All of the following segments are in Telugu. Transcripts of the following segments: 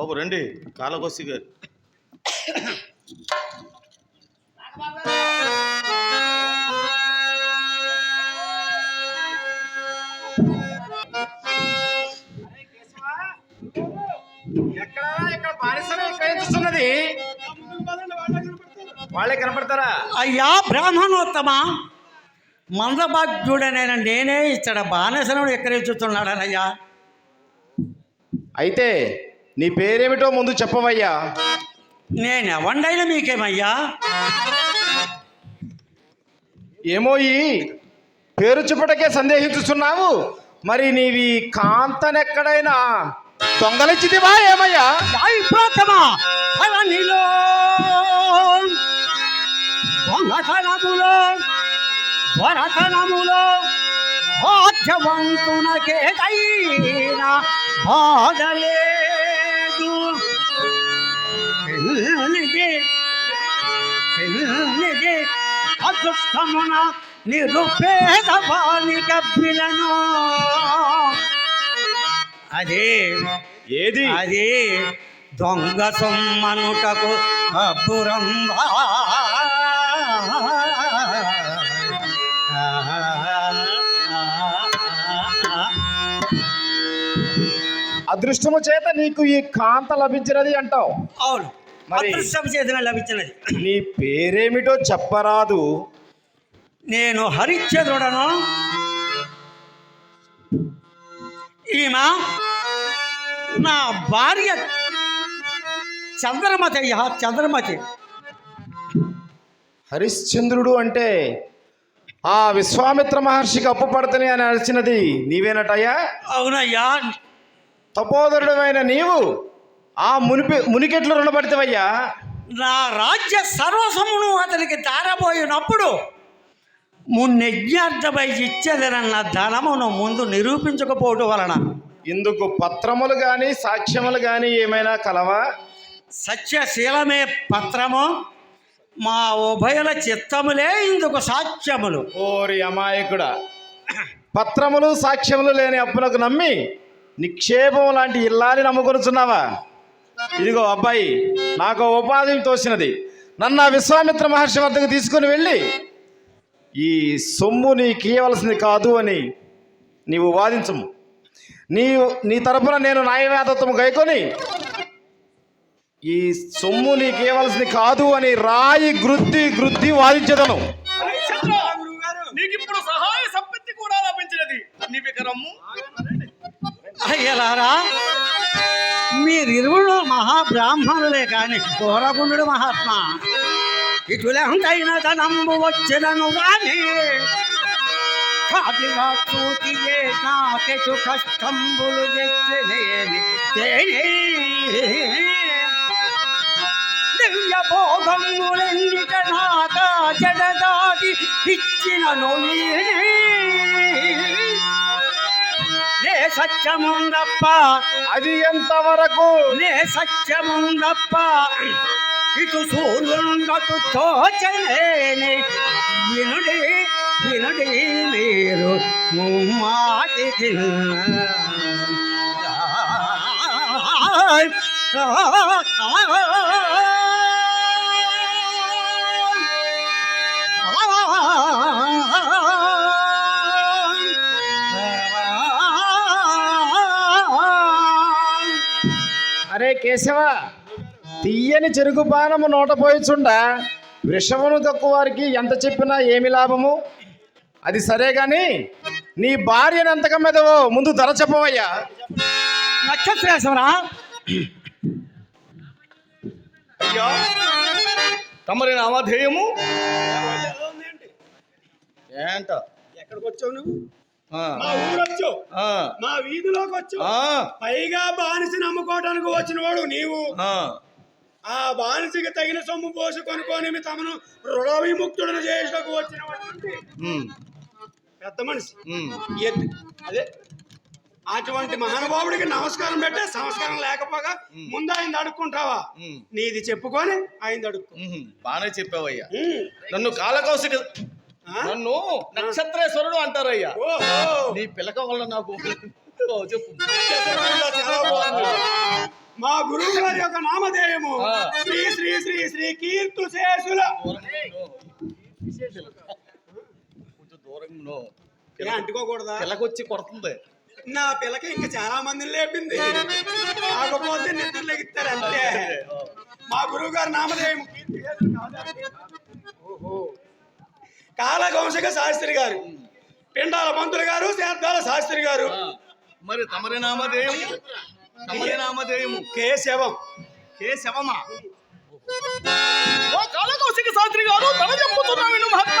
బాబు రండి కాలగోసి గారు. ఎక్కడ ఇక్కడ ఇక్కడ వాళ్ళే కనపడతారా అయ్యా బ్రాహ్మణోత్తమ? మందభాగ్యుడనైన నేనే ఇచ్చట బానిసనుడు ఎక్కరించుతున్నాడనయ్యా అయితే నీ పేరేమిటో ముందు చెప్పవయ్యా. నేను ఎవండైనా మీకేమయ్యా? ఏమో ఈ పేరు చెప్పుటకే సందేహించుతున్నావు. మరి నీవి కాంతనెక్కడైనా దొంగలిచ్చిదివా ఏమయ్యా? భాగ్యవంతునకేదైనా బాధలేదు పెళ్ళిది. పెళ్ళిది. అదృష్టమున నిరుపేదవాని కబ్బిలను అదే ఏది? అది దొంగ సొమ్మనుటకు అబ్బురంబా అదృష్టము చేత నీకు ఈ కాంత లభించినది అంటావు. అవును. అదృష్టం లభించినది. నీ పేరేమిటో చెప్పరాదు. నేను హరిశ్చంద్రుడను. ఈమె నా భార్య చంద్రమతి అయ్యా చంద్రమతి. హరిశ్చంద్రుడు అంటే ఆ విశ్వామిత్ర మహర్షికి అప్పు పడతని అని అరిచినది. నీవేనటయ్యా? అవునయ్యా. తపోధరుడమైన నీవు ఆ మునిపి మునికెట్లు రుణపడితేవయ్యా? నా రాజ్య సర్వసమును అతనికి దారబోయినప్పుడు మున్నెజ్ఞార్థమై ఇచ్చేదనన్న ధనమును ముందు నిరూపించకపోవటం వలన. ఇందుకు పత్రములు గాని సాక్ష్యములు గాని ఏమైనా కలవా? సత్యశీలమే పత్రము మా ఉభయుల చిత్తములే ఇందుకు సాక్ష్యములు. ఓరి అమాయకుడా పత్రములు సాక్ష్యములు లేని అప్పులకు నమ్మి నిక్షేపం లాంటి ఇల్లాని నమ్ముకొనుచున్నావా? ఇదిగో అబ్బాయి నాకు ఉపాధి తోసినది. నన్ను విశ్వామిత్ర మహర్షి వద్దకు తీసుకుని వెళ్ళి ఈ సొమ్ము నీకు ఇవ్వవలసింది కాదు అని నీవు వాదించము. నీ నీ తరపున నేను న్యాయవేదత్వం గైకొని ఈ సొమ్ము నీకు ఇవ్వవలసింది కాదు అని రాయి గృద్ది గృద్ది వాదించదను. నీకు ఇప్పుడు సహాయ సంపత్తి కూడా లభించినది. నీ రమ్ము అయ్యలారా మీరిరువులు మహాబ్రాహ్మణులే కాని కోరకుండు మహాత్మా. ఇటులెంతైన ధనంబు వచ్చినను గాని కాదిగా చూతియే నాకెటు కష్టంబులు తెచ్చలేని తేనే. దివ్య భోగములెన్నిట నాక జడదాటి ఇచ్చిన నొయ్యి సత్యముందప్ప. అది ఎంతవరకు? నే సత్యముందప్ప. ఇటు సూర్యుండటు తోచలేని వినుడి వినుడి మీరు ముమ్మాటికి అరే కేశవ తీయని చెరుకు పానము నోట పోయిచుండా విషమును తక్కువ వారికి ఎంత చెప్పినా ఏమి లాభము? అది సరే గాని నీ భార్యను ఎంతక మీదవో ముందు ధర చెప్పవయ్యా. నక్షత్రేశ్వరా అయ్యా తమరి నామధేయము? ఏంట ఎక్కడికి వచ్చావు నువ్వు? మా ఊరు వచ్చావు ఆ, మా వీధిలోకి వచ్చావు ఆ, పైగా బానిసని అమ్ముకోవడానికి వచ్చిన వాడు నీవు. ఆ. బానిసకి తగిన సొమ్ము పోసి కొనుక్కొని తమను రుణ విముక్తుడను చేసేటకు వచ్చిన పెద్ద మనిషి. అదే. అటువంటి మహానుభావుడికి నమస్కారం పెట్టే సంస్కారం లేకపోగా ముందు ఆయన అడుక్కుంటావా. నీది చెప్పుకొని ఆయన అడుక్కో. బాగానే చెప్పావయ్యా. నన్ను కాలకౌశిక? నన్ను నక్షత్రేశ్వరుడు అంటారయ్యా. ఓహో. నీ పిలక వల్ల నాకు చెప్పు. మా గురువు గారి యొక్క నామధేయము. శ్రీ శ్రీ శ్రీ శ్రీ కీర్తు శేషుల కొంచెం దూరంలో. అంటుకోకూడదా? పిల్లకొచ్చి కొడుతుంది. నా పిల్లకి ఇంకా చాలా మందిని లేపింది. కాకపోతే నిద్ర లెగిస్తారు అంతే. మా గురువు గారి నామధేయం కీర్తి? ఓహో. కాలగంశక శాస్త్రి గారు. పిండాల పంతులు గారు శారదాల శాస్త్రి గారు. మరి తమరి నామధేయము? తమరి నామధేయము? కే శవం కే శవమా ఓ కాలకౌశిక శాస్త్రి గారు తన చెప్పుతున్నాను మహాత్మ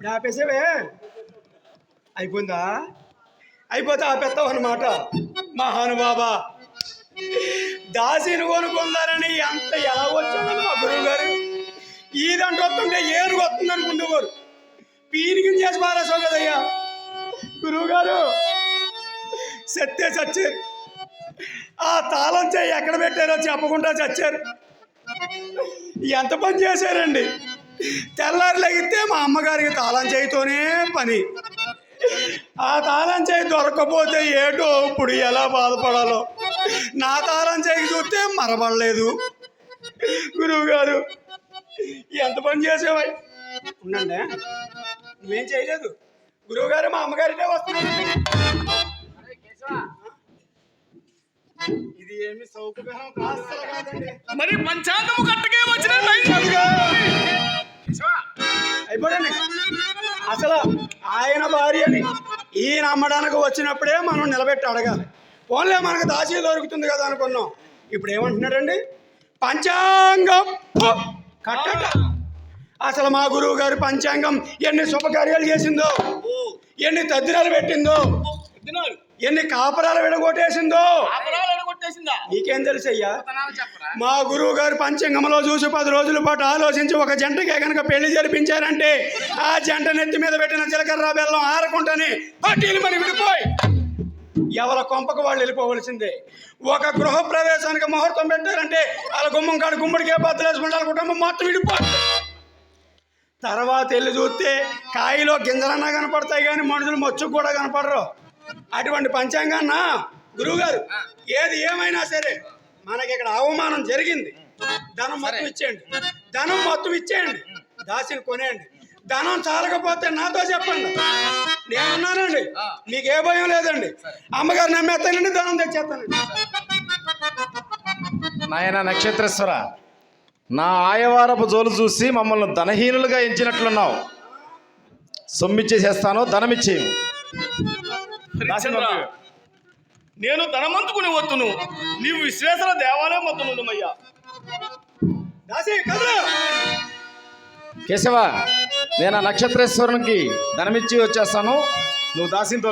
ఇప్పుడు ఆపేసేవే అయిపోయిందా? అయిపోతే ఆపేస్తావు అనమాట మహానుబాబా దాసిని కొనుక్కుందారని ఎంత ఎలా వచ్చిందని మా గురువు గారు. ఈ దాంట్లో వస్తుంటే ఏనుగు వస్తుంది అనుకుంటేవారు పీనికి చేసి పారేసావు కదయ్యా. గురువు గారు సత్తే చచ్చారు. ఆ తాళం చేయి ఎక్కడ పెట్టారో చెప్పకుండా చచ్చారు. ఎంత పని చేశారండి? తెల్లారి లెగితే మా అమ్మగారికి తాళం చేయితోనే పని. ఆ తాళం చేయి దొరకకపోతే ఏటో ఇప్పుడు ఎలా బాధపడాలో. నా తాళం చేయి చూస్తే మరబడలేదు. గురువు గారు ఎంత పని చేసేవా? ఉండండి. నువ్వేం చేయలేదు? గురువు గారు మా అమ్మగారినే వస్తున్నాను ఇది ఏమి సౌకర్యం? కాదు మరి పంచాంగము కట్టకే వచ్చిన అయిపోయాడు అసలు ఆయన భార్యని ఈయన అమ్మడానికి వచ్చినప్పుడే మనం నిలబెట్టి అడగాలి. పోన్లే మనకు దాచి దొరుకుతుంది కదా అనుకున్నాం. ఇప్పుడు ఏమంటున్నాడండి? పంచాంగం! ఫు! కట్టట. అసలు మా గురువు గారు పంచాంగం ఎన్ని శుభకార్యాలు చేసిందో ఎన్ని తద్దినాలు పెట్టిందో ఎన్ని కాపరాలు విడగొట్టేసిందో నీకేం తెలుసయ్యా? మా గురువు గారు పంచంగంలో చూసి పది రోజుల పాటు ఆలోచించి ఒక జంటకే కనుక పెళ్ళి జరిపించారంటే ఆ జంట నెత్తి మీద పెట్టిన జీలకర్ర బెల్లం ఆరకుండానే పట్టీలు మరి విడిపోయి ఎవరి కొంపకు వాళ్ళు వెళ్ళిపోవలసిందే. ఒక గృహ ప్రవేశానికి ముహూర్తం పెట్టారంటే వాళ్ళ గుమ్మం కాడ గుమ్మడికే బద్దలేసుకుంటే వాళ్ళ కుటుంబం మొత్తం విడిపోతుంది తర్వాత వెళ్ళి చూస్తే కాయలో గింజలన్నా కనపడతాయి కానీ మనుషులు మచ్చుకు కూడా కనపడరు. అటువంటి పంచాంగాన్న గురువుగారు ఏది ఏమైనా సరే మనకి ఇక్కడ అవమానం జరిగింది. ధనం మొత్తం ఇచ్చేయండి ధనం మొత్తం ఇచ్చేయండి దాసిని కొనేయండి. ధనం చాలకపోతే నాతో చెప్పండి. నేనున్నానండి. మీకు ఏ భయం లేదండి. అమ్మగారు నమ్మేస్తానండి ధనం తెచ్చేస్తానండి. నాయన నక్షత్రేశ్వర నా ఆయవారపు జోలు చూసి మమ్మల్ని ధనహీనులుగా ఎంచినట్లున్నావు. సొమ్మిచ్చేసేస్తాను ధనమిచ్చేయి. హరిశ్చంద్ర. నేను ధనమంతుకుని వద్దును నీవు విశ్వేశ్వర దేవాలయం వద్దునుమయ్యా దాసి కదరా. కేశవ నేను ఆ నక్షత్రేశ్వరునికి ధనమిచ్చి వచ్చేస్తాను. నువ్వు దాసిని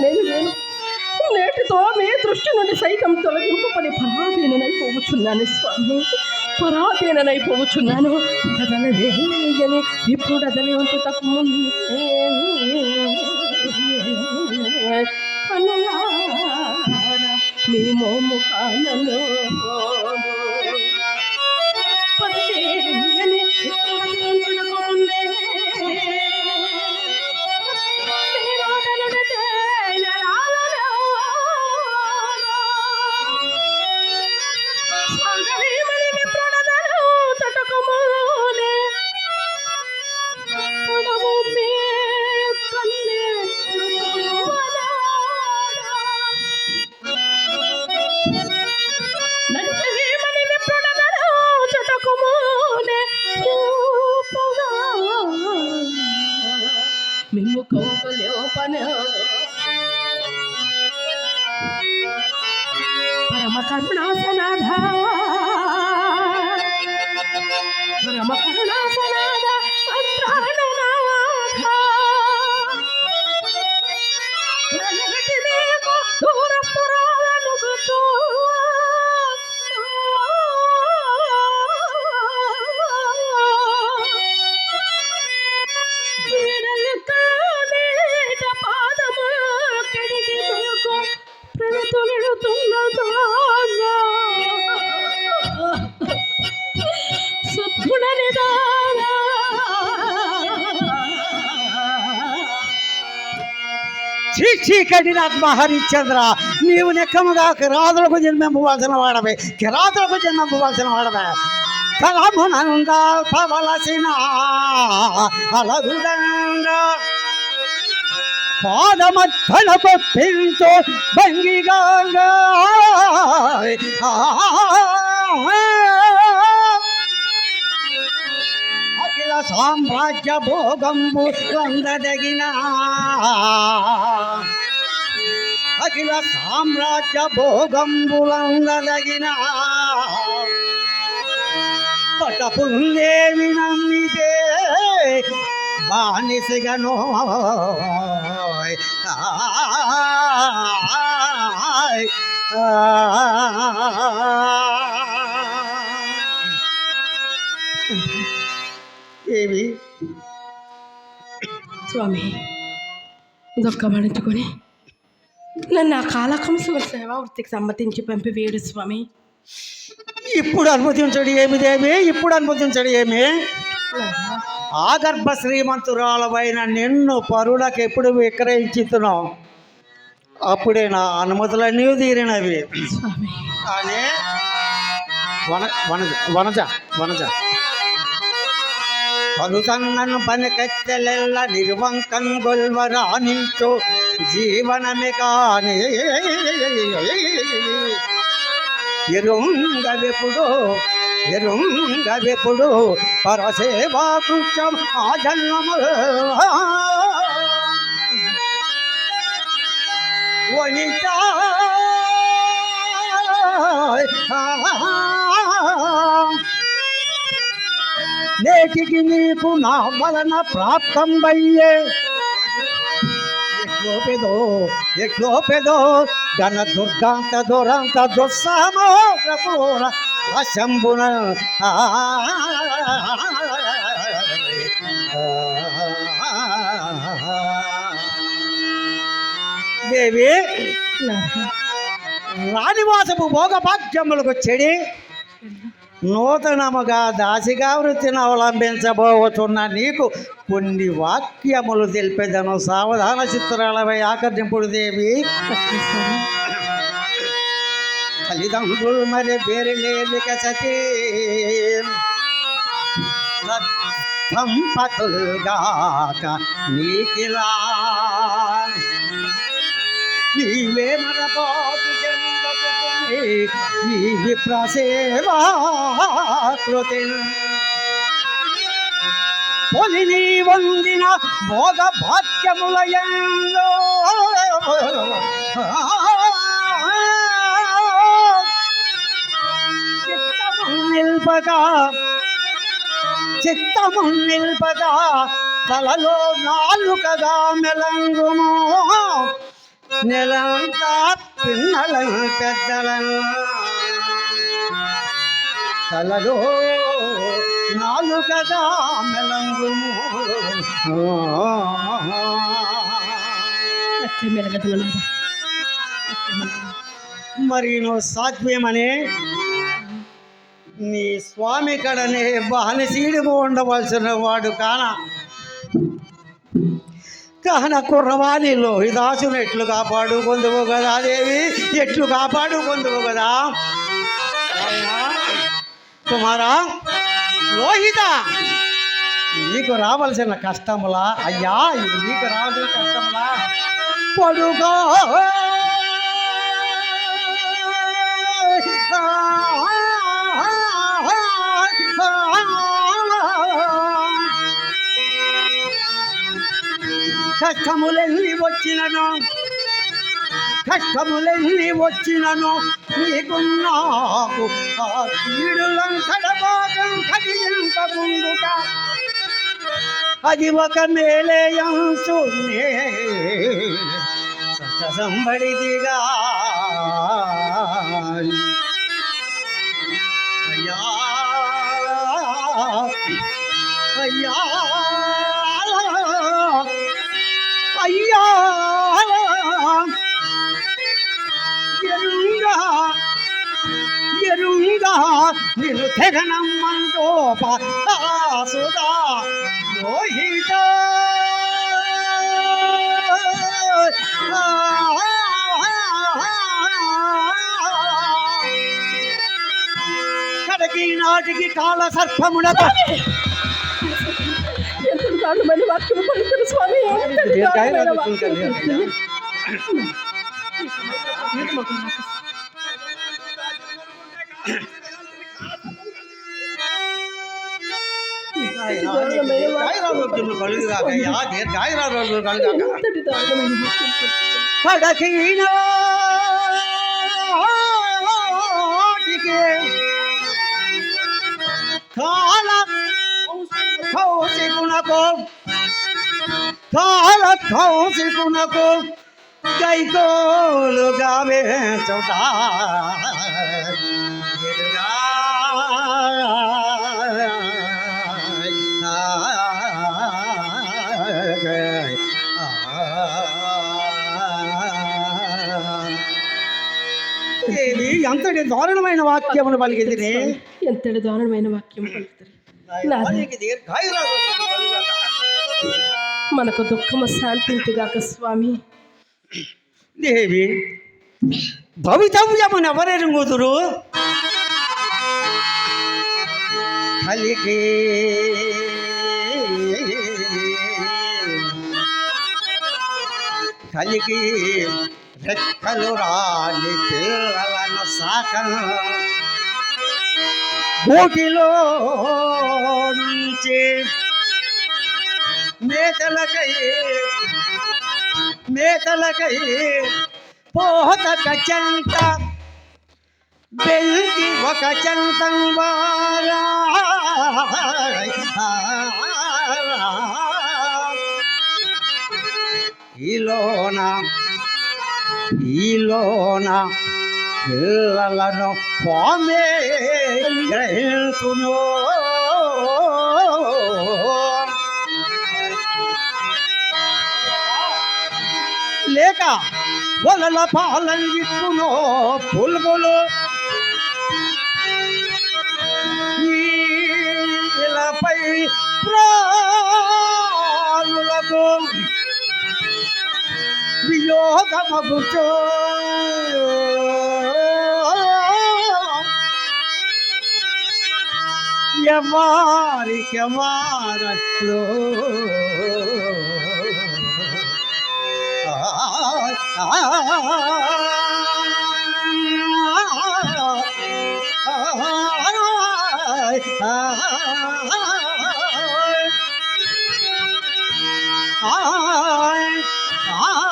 నేను నేను నేటితో మీ దృష్టి నుండి సైతం తొలగింపబడి పరాధీననైపోవచ్చున్నాను స్వామి. పరాధీననైపోవచ్చున్నాను కదలవేయని ఇప్పుడు అతని ఉంటుటకు ముందే ముందు మోము కానలో. ఇప్పుడు పనాడు పరమ చీకటి నాకు హరిశ్చంద్ర నీవు నెక్కముగా కిరాతులకు జన్మింపవలసిన వాడవే కిరాతులకు జన్మింపవలసిన వాడవే కలమునందాల్పవలసిన అలగుదండ పాదమత్తలకు పింతో భంగిగా సామ్రాజ్య భోగంబు రంగదగిన అఖిల సామ్రాజ్య భోగంబులందదగిన పటపుందేవి నమ్మితే బానిసగనో ఏవి స్వామి దుఃఖమణించుకొని నన్ను ఆ కాలకంసుల సేవా వృత్తికి సమ్మతించి పంపి వేడు స్వామి. ఇప్పుడు అనుమతించడు ఏమి దేవి ఇప్పుడు అనుమతించడు ఏమి? ఆగర్భ శ్రీమంతురాలవైన నిన్ను పరులకు ఎప్పుడు విక్రయించుతున్నావు? అప్పుడే నా అనుమతులన్నీ తీరినవి. స్వామి. కానీ వన వనజ వనజ వనజ. పలుసన్నను పనికెత్తెలెల్ల నిర్వంకం గొల్వరానించు జీవనమే కాని ఎరుంగవెప్పుడు ఎరుంగవెప్పుడు పరసేవా కృత్యం ఆ జన్మము వనితా నేటికి నీకు నా వలన ప్రాప్తం అయ్యే ఎట్లో పెదో ఎట్లో పెదో ఘన దుర్గాంత దురంత దుస్సామో ప్రపూర అశంభున దేవి రాణివాసపు భోగభాగ్యములకు చెడి. నూతనముగా దాసిగా వృత్తిని అవలంబించబోతున్న నీకు కొన్ని వాక్యములు తెలిపేదను. సావధాన చిత్రాలపై ఆకర్షింపుడు దేవి. తల్లిదండ్రులు మరి పేరు లేలిక సతీ. దంపతులుగాక నీకిలా. నీవే మన ఈ విప్రసేవాకృతి పొలి వందిన భోగ భాగ్యములయంలో నిల్పక చిత్తము నిల్పక తలలో నాలుకగా మెలంగుము. నెలంతా పిన్నలను పెద్దలను తలలో నాలుకగా మెలంగుము అట్లే మరి నువ్వు సాధ్యమని నీ స్వామి కడనే బానిసీడిగా ఉండవలసిన వాడు కానా? కాన కుర్రవాణి లోహిదాసును ఎట్లు కాపాడు పొందువు కదా దేవి? ఎట్లు కాపాడు పొందువు కదా కుమారా లోహిత నీకు రావాల్సిన కష్టములా? అయ్యా ఇది నీకు రావాల్సిన కష్టములా? పడుగా కష్టములెల్లి వచ్చినను కష్టములెల్లి వచ్చినను నీకు నాకు ఆ కదిలింపకుండుట అది ఒక మేలేయంచునే సంబడిదిగా నిన్ను తెగనమ్మంటోప సుధా లోహిత. కడకి నాటికి కాల సర్పమునకు. ఎంత దారుణమైన వాక్యం పలుకుతారు స్వామి? దీర్ఘాయుర దారుణమైన ఆరోగ్యం వాక్యం కలిగాక. పలుకుతారు. దీర్ఘాయురారోగ్యములు కలుగుగాకయ్యా దీర్ఘాయురారోగ్యములు కలుగాక. కడకీనాటికి కాల కౌశికునకు కాల కౌశికునకు గైకోలుగా వేచుట అంతటి దారుణమైన వాక్యములు పలికింది ఎంతటి దారుణమైన వాక్యం. మనకు దుఃఖము శాంతించుగాక స్వామి. దేవి భవితవ్యమును ఎవరెరుగుదురు కలిగి. కలిగి. రెక్కలు రాని పిల్లలను సాకను. గూటిలో నుంచి మేతలకై మేతలకై పోత చెంత బెల్లి ఒక చంతం వారా. ఈలోనా ఈలోన పిల్లలను పామే గ్రహించును లేక వలల పాలయ్యును పులుగులు. నీలపై ప్రా వియోగమగుచో ఎవరికెవారట్లు ఆ